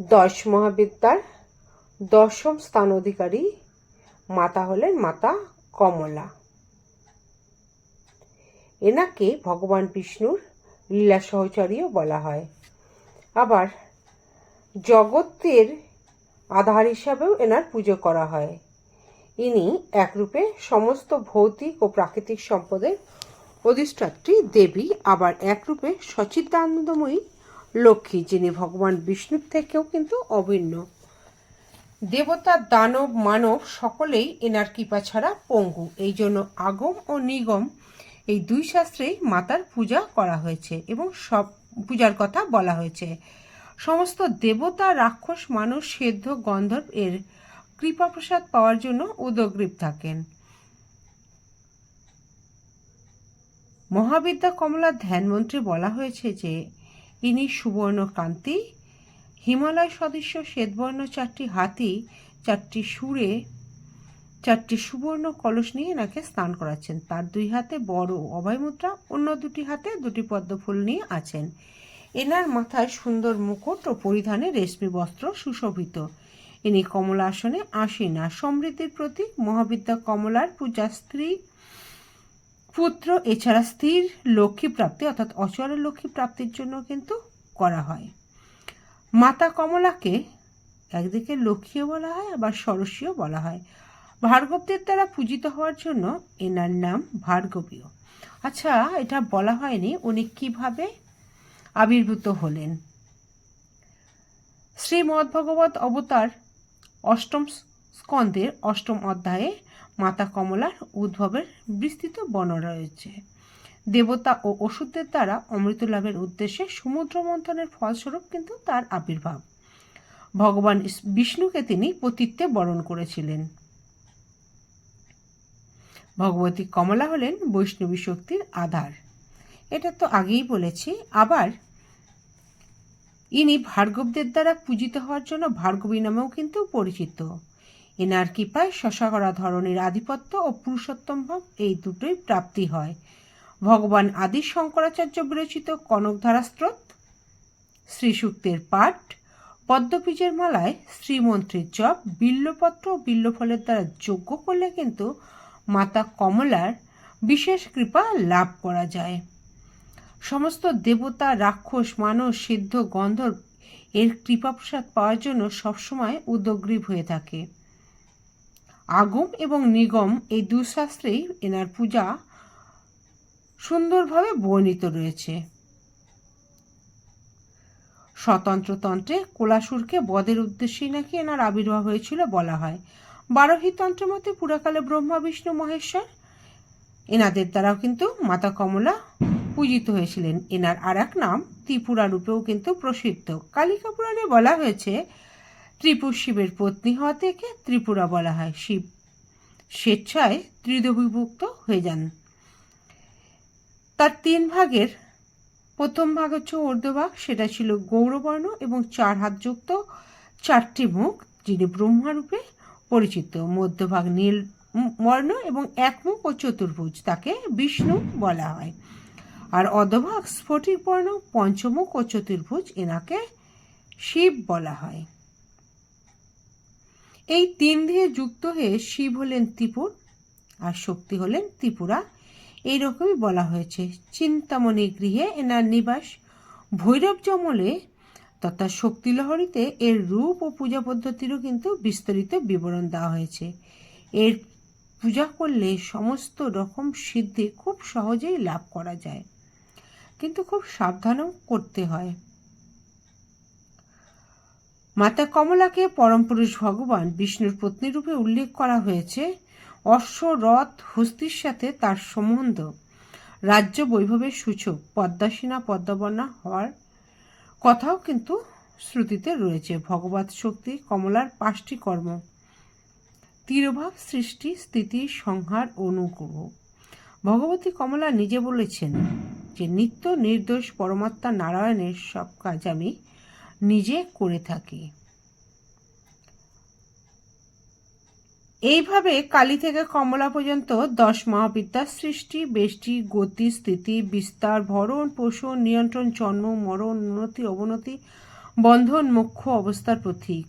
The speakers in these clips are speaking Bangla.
দশ মহাবিদ্যার দশম স্থান অধিকারী মাতা হলেন মাতা কমলা। এনাকে ভগবান বিষ্ণুর লীলা সহচারীও বলা হয়। আবার জগতের আধার হিসাবেও এনার পুজো করা হয়। ইনি একরূপে সমস্ত ভৌতিক ও প্রাকৃতিক সম্পদের অধিষ্ঠাত্রী দেবী, আবার একরূপে সচিদানন্দময়ী লক্ষ্মী, যিনি ভগবান বিষ্ণুর থেকেও কিন্তু অভিন্ন। দেবতা, দানব, মানব সকলেই এনার কৃপা ছাড়া পঙ্গু। এই জন্য আগম ও নিগম এই দুই শাস্ত্রেই মাতার পূজা করা হয়েছে এবং সব পূজার কথা বলা হয়েছে। সমস্ত দেবতা, রাক্ষস, মানুষ, সেদ্ধ, গন্ধর্ব এর কৃপা প্রসাদ পাওয়ার জন্য উদগ্রীব থাকেন। মহাবিদ্যা কমলা ধ্যানমন্ত্রে বলা হয়েছে যে ইনি সুবর্ণ কান্তি হিমালয় সদৃশ্য শ্বেতবর্ণ চারটি হাতি, চারটি সুরে, চারটি সুবর্ণ কলস নিয়ে এনাকে স্নান করাচ্ছেন। তার দুই হাতে বড় অভয় মুদ্রা, অন্য দুটি হাতে দুটি পদ্ম ফুল নিয়ে আছেন। এনার মাথায় সুন্দর মুকুট ও পরিধানে রেশমি বস্ত্র সুশোভিত। ইনি কমলা আসনে আসীনা সমৃদ্ধির প্রতীক। মহাবিদ্যা কমলার পূজা স্ত্রী পুত্র, এছাড়া স্থির লক্ষ্মী প্রাপ্তি, অর্থাৎ অচল লক্ষ্মী প্রাপ্তির জন্য কিন্তু করা হয়। মাতা কমলাকে একদিকে লক্ষ্মীও বলা হয়, আবার সরস্বীও বলা হয়। ভার্গবদের দ্বারা পূজিত হওয়ার জন্য এনার নাম ভার্গবীয়। আচ্ছা এটা বলা হয়নি, উনি কীভাবে আবির্ভূত হলেন? শ্রীমদ্ভগবত অবতার অষ্টম স্কন্দের অষ্টম অধ্যায়ে মাতা কমলার উদ্ভবের বিস্তৃত বর্ণনা রয়েছে। দেবতা ও ওষুধের দ্বারা অমৃত লাভের উদ্দেশ্যে সমুদ্র মন্থনের ফলস্বরূপ কিন্তু তার আবির্ভাব। ভগবান বিষ্ণুকে তিনি পতিত্বে বরণ করেছিলেন। ভগবতী কমলা হলেন বৈষ্ণবী শক্তির আধার। এটা তো আগেই বলেছি, আবার ইনি ভার্গবদের দ্বারা পূজিত হওয়ার জন্য ভার্গবী নামেও কিন্তু পরিচিত। এনার কৃপায় শশাকরা ধরনের আধিপত্য ও পুরুষোত্তম ভাব এই দুটোই প্রাপ্তি হয়। ভগবান আদি শঙ্করাচার্য বিরচিত কনকধারা স্রোত, শ্রীসূক্তের পাঠ পদ্মবীজের মালায় শ্রীমন্ত্রীর জপ, বিল্লপত্র ও বিল্লফলের দ্বারা যোগ্য করলে কিন্তু মাতা কমলার বিশেষ কৃপা লাভ করা যায়। সমস্ত দেবতা, রাক্ষস মানব সিদ্ধ, গন্ধর্ব এর কৃপাপ্রসাদ পাওয়ার জন্য সবসময় উদগ্রীব হয়ে থাকে। আগম এবং নিগম এই দুঃশাস্ত্রেই এনার পূজা সুন্দরভাবে বর্ণিত রয়েছে। স্বতন্ত্রতন্ত্রে কোলাসুরকে বদের উদ্দেশ্যেই নাকি এনার আবির্ভাব হয়েছিল বলা হয়। বারোহী তন্ত্রের মতে পুরাকালে ব্রহ্মা, বিষ্ণু, মহেশ্বর, এনাদের দ্বারাও কিন্তু মাতা কমলা পূজিত হয়েছিলেন। এনার আর এক নাম ত্রিপুরা রূপেও কিন্তু প্রসিদ্ধ। কালিকা পুরাণে বলা হয়েছে ত্রিপুর শিবের পত্নী হওয়া থেকে ত্রিপুরা বলা হয় শিব। স্বেচ্ছায় ত্রিদবিভুক্ত হয়ে যান। তার তিন ভাগের প্রথম ভাগ হচ্ছে ঊর্ধ্বভাগ, সেটা ছিল গৌরবর্ণ এবং চার হাতযুক্ত চারটি মুখ, যিনি ব্রহ্মারূপে পরিচিত। মধ্যভাগ নীল বর্ণ এবং এক মুখ ও চতুর্ভুজ, তাকে বিষ্ণু বলা হয়। আর অধভাগ স্ফটিক বর্ণ পঞ্চমুখ ও চতুর্ভুজ, এনাকে শিব বলা হয়। এই তিন দিয়ে যুক্ত হয়ে শিব হলেন ত্রিপুর আর শক্তি হলেন ত্রিপুরা। এইরকমই বলা হয়েছে। চিন্তামণি গৃহে এনার নিবাস। ভৈরব জমলে তথা শক্তিলহরীতে এর রূপ ও পূজা পদ্ধতিরও কিন্তু বিস্তারিত বিবরণ দেওয়া হয়েছে। এর পূজা করলে সমস্ত রকম সিদ্ধি খুব সহজেই লাভ করা যায়। কিন্তু খুব সাবধানও করতে হয়। মাতা কমলাকে পরমপুরুষ ভগবান বিষ্ণুর পত্নী রূপে উল্লেখ করা হয়েছে। অশ্ব রথ হস্তির সাথে তার সম্বন্ধ। রাজ্য বৈভবের সূচক, পদ্মাসীনা, পদ্মাবর্ণা হওয়ার কথাও কিন্তু শ্রুতিতে রয়েছে। ভগবত শক্তি কমলার পাঁচটি কর্ম। তিরোভাব, সৃষ্টি, স্থিতি, সংহার, অনুগ্রহ। ভগবতী কমলা নিজে বলেছেন যে, নিত্য নির্দোষ পরমাত্মা নারায়ণের সব কাজ আমি নিজে করে থাকি। এইভাবে কালী থেকে কমলা পর্যন্ত দশ মহাবিদ্যার সৃষ্টি, বেষ্টি, গতি, স্থিতি, বিস্তার, ভরণ, পোষণ, নিয়ন্ত্রণ, জন্ম, মরণ, উন্নতি, অবনতি, বন্ধন মুখ্য অবস্থার প্রতীক।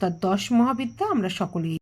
তার দশ মহাবিদ্যা আমরা সকলেই